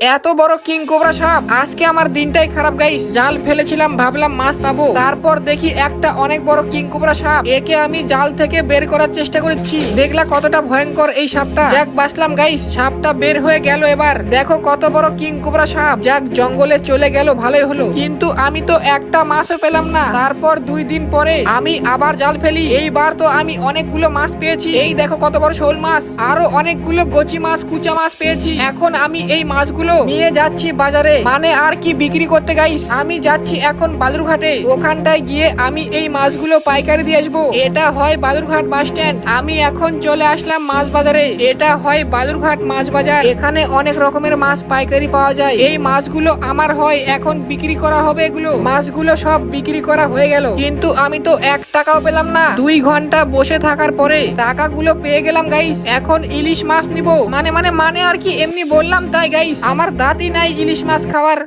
এত বড় king cobra সাপ, আজকে আমার দিনটাই খারাপ গাইস জাল ফেলেছিলাম, ভাবলাম মাছ পাবো। তারপর দেখি একটা অনেক বড় কিং কোবরা সাপ, একে আমি জাল থেকে বের করার চেষ্টা করেছি। দেখলা কতটা ভয়ঙ্কর এই সাপটা। যাক বাসলাম গাইস সাপটা বের হয়ে গেল এবার। দেখো কত বড় কিং কোবরা সাপ। যাক, জঙ্গলে চলে গেল, ভালোই হলো। কিন্তু আমি তো একটা মাছও পেলাম না। তারপর দুই দিন পরে আমি আবার জাল ফেলি। এইবার তো আমি অনেকগুলো মাছ পেয়েছি। এই দেখো কত বড় শোল মাছ। আরও অনেকগুলো গচি মাছ, কুচা মাছ পেয়েছি। এখন আমি এই মাছগুলো নিয়ে যাচ্ছি বাজারে। মানে আর কি বিক্রি করতে গাইস? আমি যাচ্ছি এখন বালুরঘাটে। ওখানটায় গিয়ে আমি এই মাছগুলো পাইকারি দিয়ে আসব। এটা হয় বালুরঘাট বাস স্ট্যান্ড। আমি এখন চলে আসলাম মাছ বাজারে। এটা হয় বালুরঘাট মাছ বাজার। এখানে অনেক রকমের মাছ পাইকারি পাওয়া যায়। এই মাছগুলো আমার হয়। এখন বিক্রি করা হবে এগুলো। মাছগুলো সব বিক্রি করা হয়ে গেল। কিন্তু আমি তো এক টাকাও পেলাম না। দুই ঘণ্টা বসে থাকার পরে টাকাগুলো পেয়ে গেলাম গাইস। এখন ইলিশ মাছ নিব। মানে মানে মানে আর কি এমনি বললাম তাই গাইস। আমার দাঁতই নাই ইলিশ মাছ খাওয়ার।